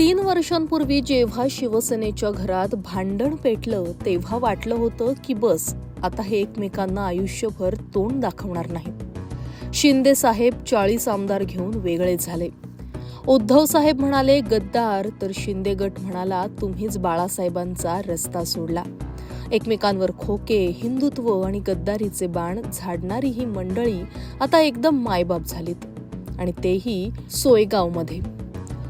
तीन वर्षांपूर्वी जेव्हा शिवसेनेच्या घरात भांडण पेटलं तेव्हा वाटलं होतं की बस आता हे एकमेकांना आयुष्यभर तोंड दाखवणार नाही. शिंदे साहेब चाळीस आमदार घेऊन वेगळे झाले. उद्धव साहेब म्हणाले गद्दार. तर शिंदे गट म्हणाला तुम्हीच बाळासाहेबांचा रस्ता सोडला. एकमेकांवर खोके हिंदुत्व आणि गद्दारीचे बाण झाडणारी ही मंडळी आता एकदम मायबाप झालीत. आणि तेही सोयगावमध्ये.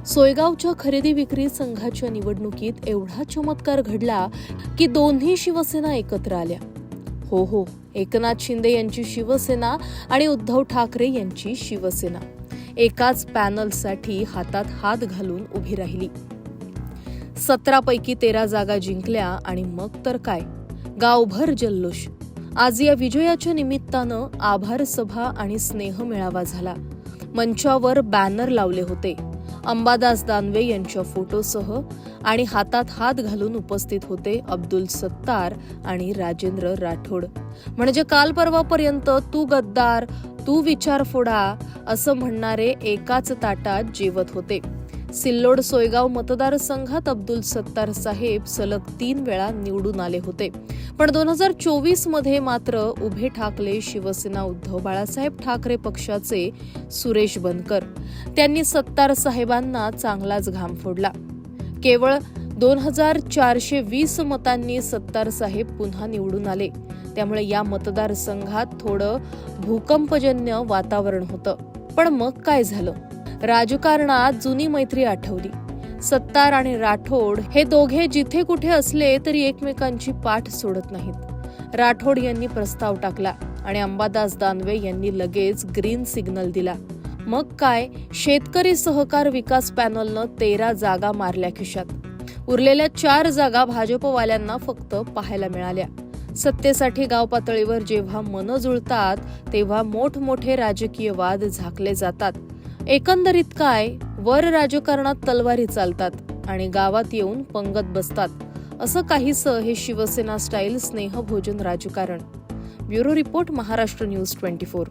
सोयगावच्या खरेदी विक्री संघाच्या निवडणुकीत एवढा चमत्कार घडला की दोन्ही शिवसेना एकत्र आल्या. हो हो एकनाथ शिंदे यांची शिवसेना आणि उद्धव ठाकरे यांची शिवसेना. एकाच पॅनलसाठी हातात हात घालून उभी राहिली. सतरापैकी तेरा जागा जिंकल्या आणि मग तर काय? गावभर जल्लोष. आज या विजयाच्या निमित्तानं आभार सभा आणि स्नेह मेळावा झाला. मंचावर बॅनर लावले होते. अंबादास दानवे यांच्या फोटोसह आणि हातात हात घालून उपस्थित होते अब्दुल सत्तार आणि राजेंद्र राठोड. म्हणजे काल परवापर्यंत तू गद्दार तू विचार फोडा असं म्हणणारे एकाच ताटात जेवत होते. सिल्लोड सोयगाव मतदारसंघात अब्दुल सत्तार साहेब सलग तीन वेळा निवडून आले होते. पण दोन हजार चोवीसमध्ये मात्र उभे ठाकले शिवसेना उद्धव बाळासाहेब ठाकरे पक्षाचे सुरेश बनकर त्यांनी सत्तार साहेबांना चांगलाच घाम फोडला. केवळ दोन हजार चारशे वीस मतांनी सत्तार साहेब पुन्हा निवडून आले. त्यामुळे या मतदारसंघात थोडं भूकंपजन्य वातावरण होतं. पण मग काय झालं? राजकारणात जुनी मैत्री आठवली. सत्तार आणि राठोड हे दोघे जिथे कुठे असले तरी एकमेकांची पाठ सोडत नाहीत. राठोड यांनी प्रस्ताव टाकला आणि अंबादास दानवे यांनी लगेच ग्रीन सिग्नल दिला. मग काय? शेतकरी सहकार विकास पॅनलनं तेरा जागा मारल्या खिशात. उरलेल्या चार जागा भाजपवाल्यांना फक्त पाहायला मिळाल्या. सत्तेसाठी गाव पातळीवर जेव्हा मनं जुळतात तेव्हा मोठमोठे राजकीय वाद झाकले जातात. एकंदरीत काय? वर राजकारणात तलवारी चालतात आणि गावात येऊन पंगत बसतात. असं काहीसं हे शिवसेना स्टाईल स्नेहभोजन राजकारण. Bureau report Maharashtra news twenty four.